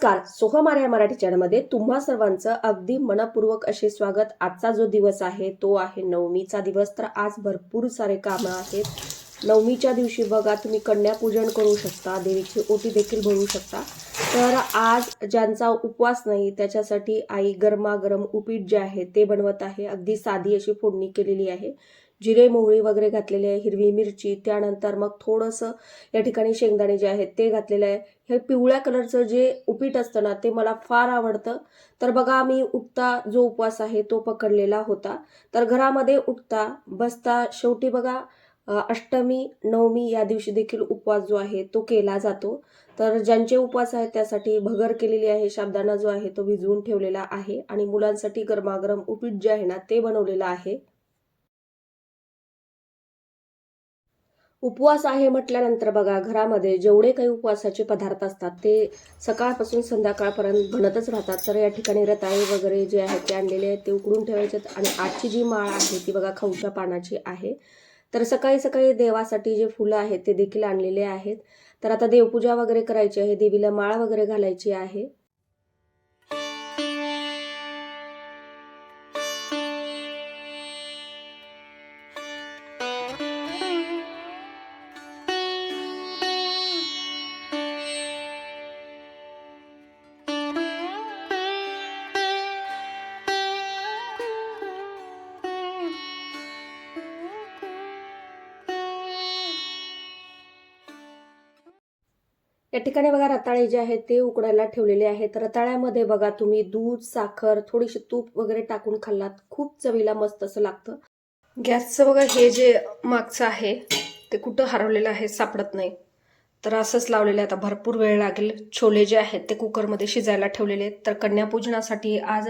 नमस्कार. सोहमार या मराठी चॅनलमध्ये तुम्हा सर्वांचं अगदी मनपूर्वक असे स्वागत. आजचा जो दिवस आहे तो आहे नवमीचा दिवस. तर आज भरपूर सारे कामं आहेत. नवमीच्या दिवशी बघा तुम्ही कन्यापूजन करू शकता देवीची ओटी देखील भरू शकता. तर आज ज्यांचा उपवास नाही त्याच्यासाठी आई गरमागरम उपीट जे आहे ते बनवत आहे. अगदी साधी अशी फोडणी केलेली आहे. जिरे मोहळी वगैरे घातलेली आहे हिरवी मिरची त्यानंतर मग थोडंसं या ठिकाणी शेंगदाणे जे आहेत ते घातलेले आहे. हे पिवळ्या कलरचं जे उपीट असतं ना ते मला फार आवडतं. तर बघा मी उठता जो उपवास आहे तो पकडलेला होता. तर घरामध्ये उठता बसता शेवटी बघा अष्टमी नवमी या दिवशी देखील उपवास जो आहे तो केला जातो. तर ज्यांचे उपवास आहेत त्यासाठी भगर केलेली आहे शाबदाना जो आहे तो भिजवून ठेवलेला आहे आणि मुलांसाठी गरमागरम उपीट जे आहे ना ते बनवलेलं आहे. उपवास आहे म्हटल्यानंतर बघा घरामध्ये जेवढे काही उपवासाचे पदार्थ असतात ते सकाळपासून संध्याकाळपर्यंत बनतच राहतात. तर या ठिकाणी रताळे वगैरे जे आहेत ते आणलेले आहेत ते उकडून ठेवायचे आहेत. आणि आजची जी माळ आहे ती बघा खाऊच्या पानाची आहे. तर सकाळी सकाळी देवासाठी जे फुलं आहेत ते देखील आणलेले आहेत. तर आता देवपूजा वगैरे करायची आहे देवीला माळ वगैरे घालायची आहे. या ठिकाणी बघा रताळे जे आहेत ते उकडायला ठेवलेले आहेत. रताळ्यामध्ये बघा तुम्ही दूध साखर थोडीशी तूप वगैरे टाकून खाल्लात. खूप चवीला मस्त असं लागतं. गॅसचं बघा हे जे मागचं आहे ते कुठं हरवलेलं आहे सापडत नाही. तर असंच लावलेलं आहे. आता भरपूर वेळ लागेल. छोले जे आहेत ते कुकरमध्ये शिजायला ठेवलेले आहेत. तर कन्यापूजनासाठी आज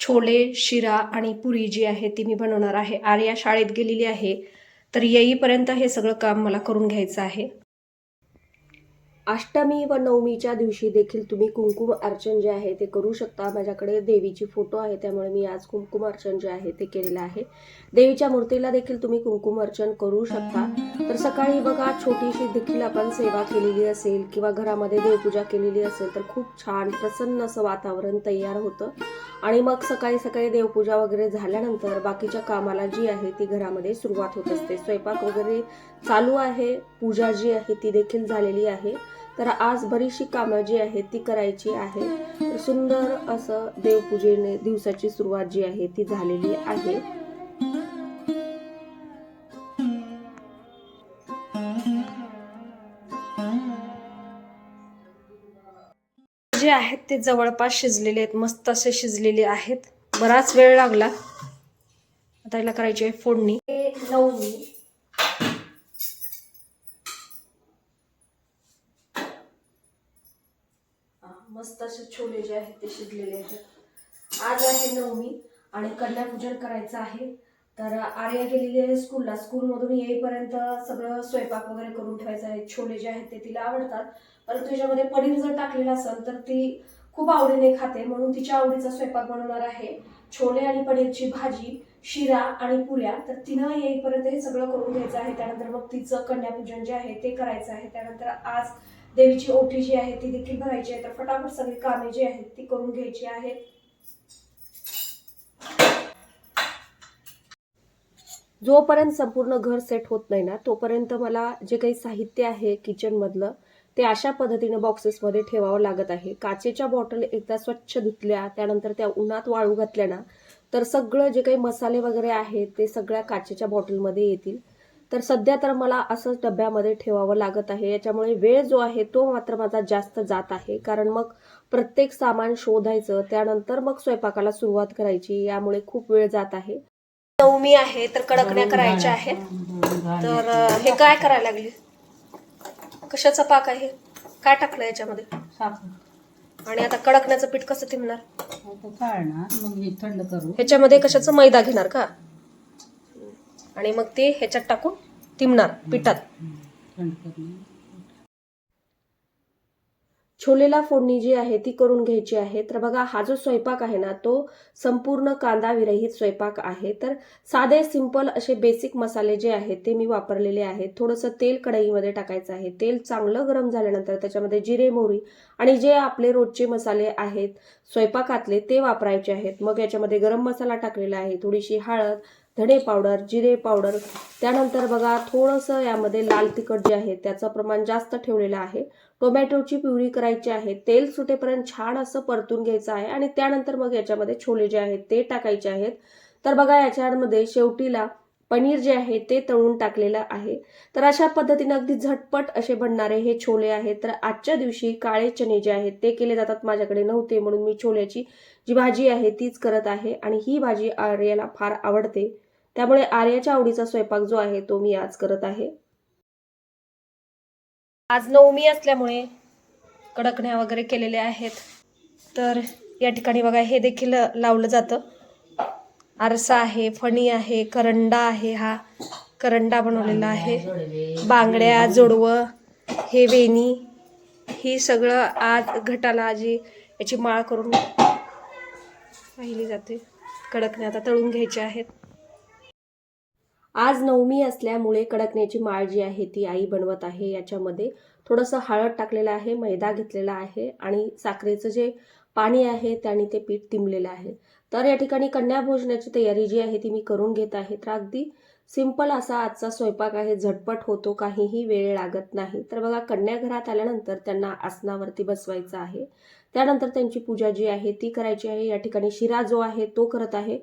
छोले शिरा आणि पुरी जी आहे ती मी बनवणार आहे. आर्या शाळेत गेलेली आहे. तर येईपर्यंत हे सगळं काम मला करून घ्यायचं आहे. अष्टमी व नवमीच्या दिवशी देखील तुम्ही कुंकुम अर्चन जे आहे ते करू शकता. माझ्याकडे देवीची फोटो आहे त्यामुळे मी आज कुंकुम अर्चन जे आहे ते केलेलं आहे. देवीच्या मूर्तीला देखील तुम्ही कुंकुम अर्चन करू शकता. तर सकाळी बघा छोटीशी देखील आपण सेवा केलेली असेल किंवा घरामध्ये देवपूजा केलेली असेल तर खूप छान प्रसन्न असं वातावरण तयार होतं. आणि मग सकाळी सकाळी देवपूजा वगैरे झाल्यानंतर बाकीच्या कामाला जी आहे ती घरामध्ये सुरुवात होत असते. स्वयंपाक वगैरे चालू आहे पूजा जी आहे ती देखील झालेली आहे. तर आज बरीचशी कामं जी आहेत ती करायची आहे. सुंदर असं देवपूजेने दिवसाची सुरुवात जी आहे ती झालेली आहे. जे आहेत ते जवळपास शिजलेले आहेत मस्त असे शिजलेले आहेत. बराच वेळ लागला. आता याला करायची आहे फोडणी. नऊ मस्त असे छोले जे आहेत ते शिजलेले आहेत. आज आहे नवमी आणि कन्यापूजन करायचं आहे. तर आर्या गेलेली आहे स्कूलला. स्कूलमधून येईपर्यंत सगळं स्वयंपाक वगैरे करून ठेवायचं आहे. छोले जे आहेत ते तिला आवडतात. परंतु त्याच्यामध्ये पनीर जर टाकलेलं असेल तर ती खूप आवडीने खाते. म्हणून तिच्या आवडीचा स्वयंपाक बनवणार आहे. छोले आणि पनीरची भाजी शिरा आणि पुऱ्या. तर तिनं येईपर्यंत हे सगळं करून घ्यायचं आहे. त्यानंतर मग तिचं कन्यापूजन जे आहे ते करायचं आहे. त्यानंतर आज देवीची ओटी जी आहे ती देखील भरायची आहे. तर फटाफट सगळी कामे जी आहेत ती करून घ्यायची आहेत. जोपर्यंत संपूर्ण घर सेट होत नाही ना तोपर्यंत मला जे काही साहित्य आहे किचनमधलं ते अशा पद्धतीनं बॉक्सेसमध्ये ठेवावं लागत आहे. काचेच्या बॉटल एकदा स्वच्छ धुतल्या त्यानंतर त्या उन्हात वाळू घातल्या ना तर सगळं जे काही मसाले वगैरे आहेत ते सगळ्या काचेच्या बॉटलमध्ये येतील. तर सध्या तर मला असंच डब्यामध्ये ठेवावं लागत आहे. याच्यामुळे वेळ जो आहे तो मात्र माझा जास्त जात आहे. कारण मग प्रत्येक सामान शोधायचं त्यानंतर मग स्वयंपाकाला सुरुवात करायची यामुळे खूप वेळ जात आहे. नवमी आहे तर कडकण्या करायच्या आहेत. तर हे काय करायला लागले? कशाचा पाक आहे? काय टाकलं याच्यामध्ये? आणि आता कडकण्याचं पीठ कसं तिमणार ह्याच्यामध्ये कशाचं मैदा घेणार का? आणि मग ते ह्याच्यात टाकून तिमणार पिठात. छोलेला फोडणी जी आहे ती करून घ्यायची आहे. तर बघा हा जो स्वयंपाक आहे ना तो संपूर्ण कांदा विरहित स्वयंपाक आहे. तर साधे सिंपल असे बेसिक मसाले जे आहेत ते मी वापरलेले आहेत. थोडंसं तेल कढईमध्ये टाकायचं आहे. तेल चांगलं गरम झाल्यानंतर त्याच्यामध्ये जिरे मोहरी आणि जे आपले रोजचे मसाले आहेत स्वयंपाकातले ते वापरायचे आहेत. मग याच्यामध्ये गरम मसाला टाकलेला आहे. थोडीशी हळद धणे पावडर जिरे पावडर. त्यानंतर बघा थोडंसं यामध्ये लाल तिखट जे आहे त्याचं प्रमाण जास्त ठेवलेलं आहे. टोमॅटोची प्युरी करायची आहे. तेल सुटेपर्यंत छान असं परतून घ्यायचं आहे आणि त्यानंतर मग याच्यामध्ये छोले जे आहेत ते टाकायचे आहेत. तर बघा याच्यामध्ये शेवटीला पनीर जे आहे ते तळून टाकलेलं आहे. तर अशा पद्धतीने अगदी झटपट असे बनणारे हे छोले आहेत. तर आजच्या दिवशी काळे चणे जे आहेत ते केले जातात माझ्याकडे नव्हते म्हणून मी छोल्याची जी भाजी आहे तीच करत आहे. आणि ही भाजी आर्याला फार आवडते. त्यामुळे आर्याच्या आवडीचा स्वयंपाक जो आहे तो मी आज करत आहे. आज नवमी असल्यामुळे कडकण्या वगैरे केलेल्या आहेत. तर या ठिकाणी बघा हे देखील लावलं जातं. आरसा आहे फणी आहे करंडा आहे हा. करंडा बनवलेला आहे. बांगड्या जोडवं हे वेणी ही सगळं आज घटाला आजी याची माळ करून पाहिली जाते. कडकण्या आता तळून घ्यायच्या आहेत. आज नवमी असल्यामुळे कडकण्याची माळ जी आहे ती आई बनवत आहे. याच्यामध्ये थोडंसं हळद टाकलेलं आहे मैदा घेतलेला आहे आणि साखरेचं जे पाणी आहे त्याने ते पीठ तिंबलेलं आहे. तर या ठिकाणी कन्या भोजनाची तयारी जी आहे ती मी करून घेत आहे. तर अगदी सिंपल असा आजचा स्वयंपाक आहे. झटपट होतो काहीही वेळ लागत नाही. तर बघा कन्या घरात आल्यानंतर त्यांना आसनावरती बसवायचं आहे. त्यानंतर त्यांची पूजा जी आहे ती करायची आहे. या ठिकाणी शिरा जो आहे तो करत आहे.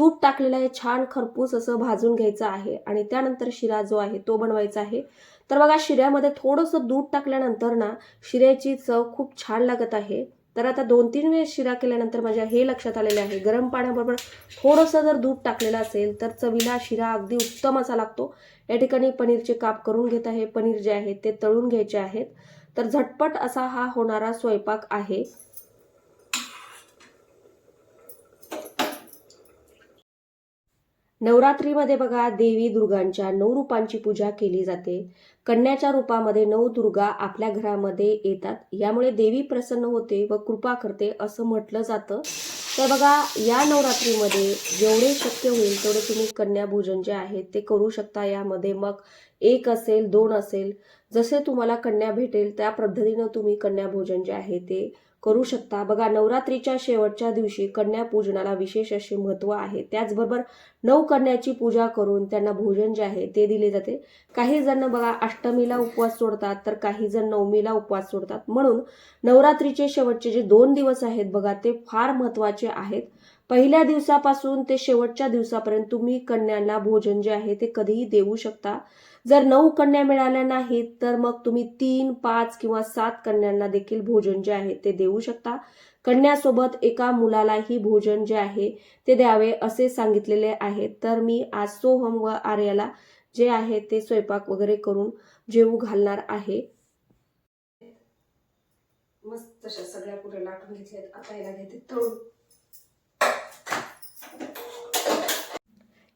तूप टाकलेलं आहे छान खरपूस असं भाजून घ्यायचं आहे आणि त्यानंतर शिरा जो आहे तो बनवायचा आहे. तर बघा शिऱ्यामध्ये थोडंसं दूध टाकल्यानंतर ना शिऱ्याची चव खूप छान लागत आहे. तर आता दोन तीन वेळेस शिरा केल्यानंतर माझ्या हे लक्षात आलेलं आहे गरम पाण्याबरोबर थोडंसं जर दूध टाकलेलं असेल तर चवीला शिरा अगदी उत्तम असा लागतो. या ठिकाणी पनीरचे काप करून घेत आहे पनीर जे आहे ते तळून घ्यायचे आहेत. तर झटपट असा हा होणारा स्वयंपाक आहे. नवरात्रीमध्ये बघा देवी दुर्गांच्या नऊ रूपांची पूजा केली जाते. कन्याच्या रूपामध्ये नऊ दुर्गा आपल्या घरामध्ये येतात. यामुळे देवी प्रसन्न होते व कृपा करते असं म्हटलं जातं. तर बघा या नवरात्रीमध्ये जेवढे शक्य होईल तेवढे तुम्ही कन्या भोजन जे आहे ते करू शकता. यामध्ये मग एक असेल दोन असेल जसे तुम्हाला कन्या भेटेल त्या पद्धतीनं तुम्ही कन्या भोजन जे आहे ते करू शकता. बघा नवरात्रीच्या शेवटच्या दिवशी कन्या पूजनाला विशेष असे महत्त्व आहे. त्याचबरोबर नऊ कन्याची पूजा करून त्यांना भोजन जे आहे ते दिले जाते. काही जण बघा अष्टमीला उपवास सोडतात तर काही जण नवमीला उपवास सोडतात. म्हणून नवरात्रीचे शेवटचे जे दोन दिवस आहेत बघा ते फार महत्त्वाचे आहेत. पहिल्या दिवसापासून ते शेवटच्या दिवसापर्यंत तुम्ही कन्यांना भोजन जे आहे ते कधीही देऊ शकता. जर नऊ कन्या मिळाल्या नाहीत तर मग तुम्ही तीन पाच किंवा सात कन्यांना देखील भोजन जे आहे ते देऊ शकता. कन्यासोबत एका मुलालाही भोजन जे आहे ते द्यावे असे सांगितलेले आहे. तर मी आज सोहम व आर्याला जे आहे ते स्वयंपाक वगैरे करून जेवू घालणार आहे. मस्त तशा सगळ्या पुढे लाटून घेतल्यात. आता याला घेते तळून.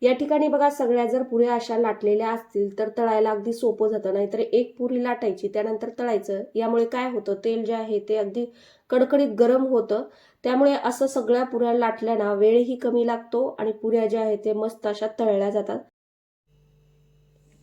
या ठिकाणी बघा सगळ्या जर पुऱ्या अशा लाटलेल्या असतील तर तळायला अगदी सोपं जातं. नाहीतर एक पुरी लाटायची त्यानंतर तळायचं. यामुळे काय होतं तेल जे आहे ते अगदी कडकडीत गरम होतं. त्यामुळे असं सगळ्या पुऱ्या लाटल्या ना वेळही कमी लागतो आणि पुऱ्या ज्या आहेत ते मस्त अशा तळल्या जातात.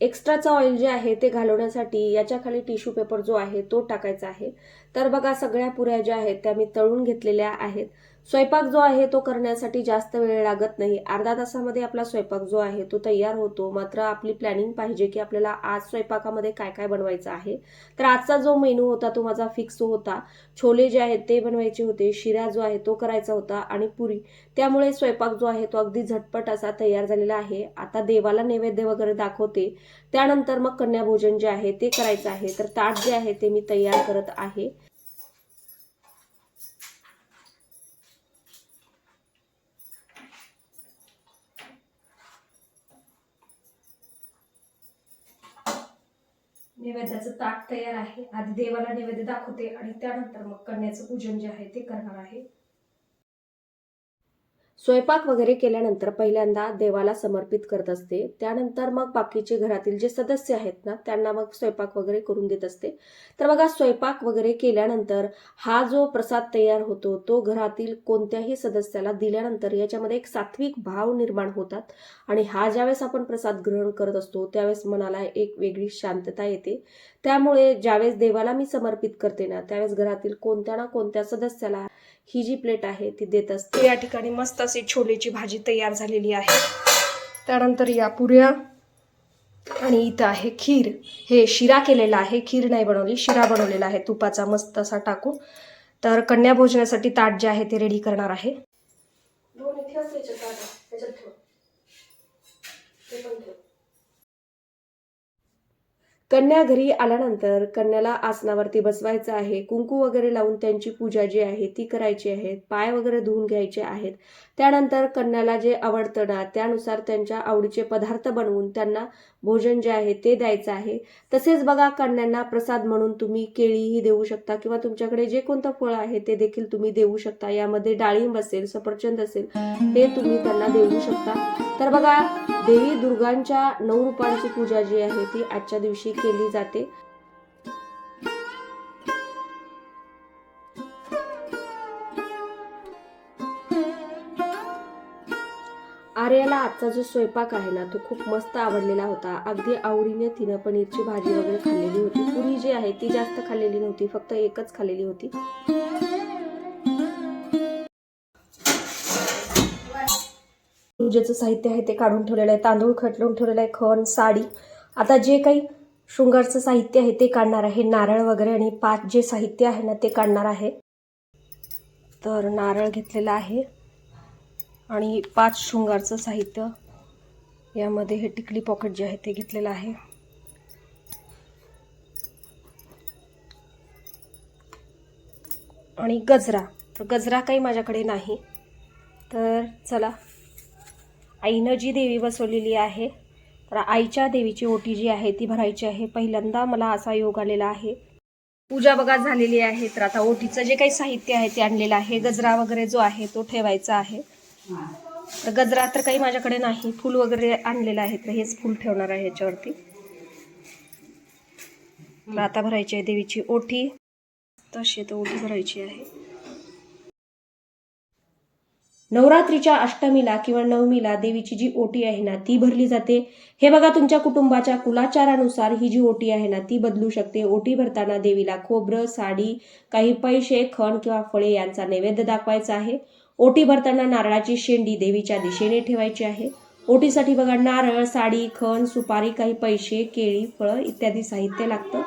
एक्स्ट्राचं ऑइल जे आहे ते घालवण्यासाठी याच्या खाली टिश्यू पेपर जो आहे तो टाकायचा आहे. तर बघा सगळ्या पुऱ्या ज्या आहेत त्या मी तळून घेतलेल्या आहेत. स्वयंपाक जो आहे तो करण्यासाठी जास्त वेळ लागत नाही. अर्धा तासामध्ये आपला स्वयंपाक जो आहे तो तयार होतो. मात्र आपली प्लॅनिंग पाहिजे की आपल्याला आज स्वयंपाकामध्ये काय काय बनवायचं आहे. तर आजचा जो मेनू होता तो माझा फिक्स होता. छोले जे आहेत ते बनवायचे होते. शिरा जो आहे तो करायचा होता आणि पुरी. त्यामुळे स्वयंपाक जो आहे तो अगदी झटपट असा तयार झालेला आहे. आता देवाला नैवेद्य वगैरे दाखवते. त्यानंतर मग कन्याभोजन जे आहे ते करायचं आहे. तर ताट जे आहे ते मी तयार करत आहे. नैवेद्याचं ताट तयार आहे. आधी देवाला नैवेद्य दाखवते आणि त्यानंतर मग कन्याचं पूजन जे आहे ते करणार आहे. स्वयंपाक वगैरे केल्यानंतर पहिल्यांदा देवाला समर्पित करत असते. त्यानंतर मग बाकीचे घरातील जे सदस्य आहेत ना त्यांना मग स्वयंपाक वगैरे करून देत असते. तर बघा स्वयंपाक वगैरे केल्यानंतर हा जो प्रसाद तयार होतो तो घरातील कोणत्याही सदस्याला दिल्यानंतर याच्यामध्ये एक सात्विक भाव निर्माण होतात. आणि हा ज्यावेळेस आपण प्रसाद ग्रहण करत असतो त्यावेळेस मनाला एक वेगळी शांतता येते. त्यामुळे ज्यावेळेस देवाला मी समर्पित करते ना त्यावेळेस घरातील कोणत्या ना कोणत्या सदस्याला ही जी प्लेट आहे ती देत असते. या ठिकाणी मस्त अशी छोलेची भाजी तयार झालेली आहे. त्यानंतर या पुऱ्या आणि इथं आहे खीर. हे शिरा केलेला आहे. खीर नाही बनवली शिरा बनवलेला आहे. तुपाचा मस्त असा टाकून. तर कन्या भोजनासाठी ताट जे आहे ते रेडी करणार आहे. कन्या घरी आल्यानंतर कन्याला आसनावरती बसवायचं आहे कुंकू वगैरे लावून त्यांची पूजा जी आहे ती करायची आहे पाय वगैरे धुवून घ्यायचे आहेत. त्यानंतर कन्याला जे आवडतं ना त्यानुसार त्यांच्या आवडीचे पदार्थ बनवून त्यांना भोजन जे आहे ते द्यायचं आहे. तसेच बघा कन्यांना प्रसाद म्हणून तुम्ही केळीही देऊ शकता किंवा तुमच्याकडे जे कोणतं फळ आहे ते देखील तुम्ही देऊ शकता. यामध्ये डाळिंब असेल सफरचंद असेल हे तुम्ही त्यांना देऊ शकता. तर बघा देवी दुर्गांच्या नऊ रूपांची पूजा जी आहे ती आजच्या दिवशी केली जाते. आर्याला आजचा जो स्वयंपाक आहे ना तो खूप मस्त आवडलेला होता. अगदी आवडीने तिनं पनीरची भाजी वगैरे खाल्लेली होती. पुरी जी आहे ती जास्त खाल्लेली नव्हती फक्त एकच खाल्लेली होती. पूजेचं साहित्य आहे ते काढून ठेवलेलं आहे. तांदूळ खटलून ठेवलेलं आहे खण साडी. आता जे काही शृंगारचं साहित्य आहे ते काढणार आहे. नारळ वगैरे आणि पाच जे साहित्य आहे ना ते काढणार आहे. तर नारळ घेतलेला आहे. आणि पाच शृंगारचं साहित्य यामध्ये हे टिकली पॉकेट जे आहे ते घेतलेलं आहे. आणि गजरा. तर गजरा काही माझ्याकडे नाही. तर चला. आईनं जी देवी बसवलेली आहे तर आईच्या देवीची ओटी जी आहे ती भरायची आहे. पहिल्यांदा मला असा योग आलेला आहे. पूजा बघा झालेली आहे तर आता ओटीचं जे काही साहित्य आहे ते आणलेलं आहे. गजरा वगैरे जो आहे तो ठेवायचा आहे. तर गजरा तर काही माझ्याकडे नाही. फूल वगैरे आणलेलं आहे तर हेच फूल ठेवणार आहे ह्याच्यावरती तर आता भरायची आहे देवीची ओटी. तशी तर ओटी भरायची आहे. नवरात्रीच्या अष्टमीला किंवा नवमीला देवीची जी ओटी आहे ना ती भरली जाते. हे बघा तुमच्या कुटुंबाच्या कुलाचारानुसार ही जी ओटी आहे ना ती बदलू शकते. ओटी भरताना देवीला खोबरं साडी काही पैसे खण किंवा फळे यांचा नैवेद्य दाखवायचा आहे. ओटी भरताना नारळाची शेंडी देवीच्या दिशेने ठेवायची आहे. ओटीसाठी बघा नारळ साडी खण सुपारी काही पैसे केळी फळं इत्यादी साहित्य लागतं.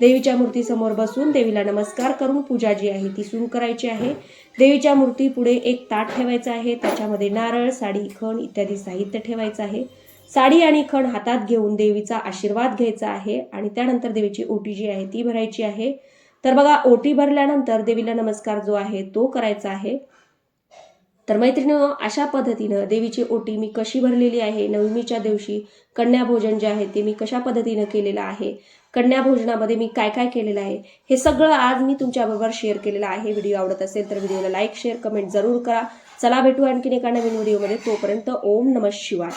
देवीच्या मूर्तीसमोर बसून देवीला नमस्कार करून पूजा जी आहे ती सुरू करायची आहे. देवीच्या मूर्ती पुढे एक ताट ठेवायचं आहे. त्याच्यामध्ये नारळ साडी खण इत्यादी साहित्य ठेवायचं आहे. साडी आणि खण हातात घेऊन देवीचा आशीर्वाद घ्यायचा आहे आणि त्यानंतर देवीची ओटी जी आहे ती भरायची आहे. तर बघा ओटी भरल्यानंतर देवीला नमस्कार जो आहे तो करायचा आहे. तर मैत्रिणीनं अशा पद्धतीनं देवीची ओटी मी कशी भरलेली आहे नवमीच्या दिवशी कन्याभोजन जे आहे ते मी कशा पद्धतीनं केलेलं आहे कन्याभोजनामध्ये मी काय काय केलेलं आहे हे सगळं आज मी तुमच्याबरोबर शेअर केलेलं आहे. व्हिडिओ आवडत असेल तर व्हिडिओला लाईक शेअर कमेंट जरूर करा. चला भेटू आणखीन एका नवीन व्हिडिओमध्ये. तोपर्यंत ओम नमः शिवाय.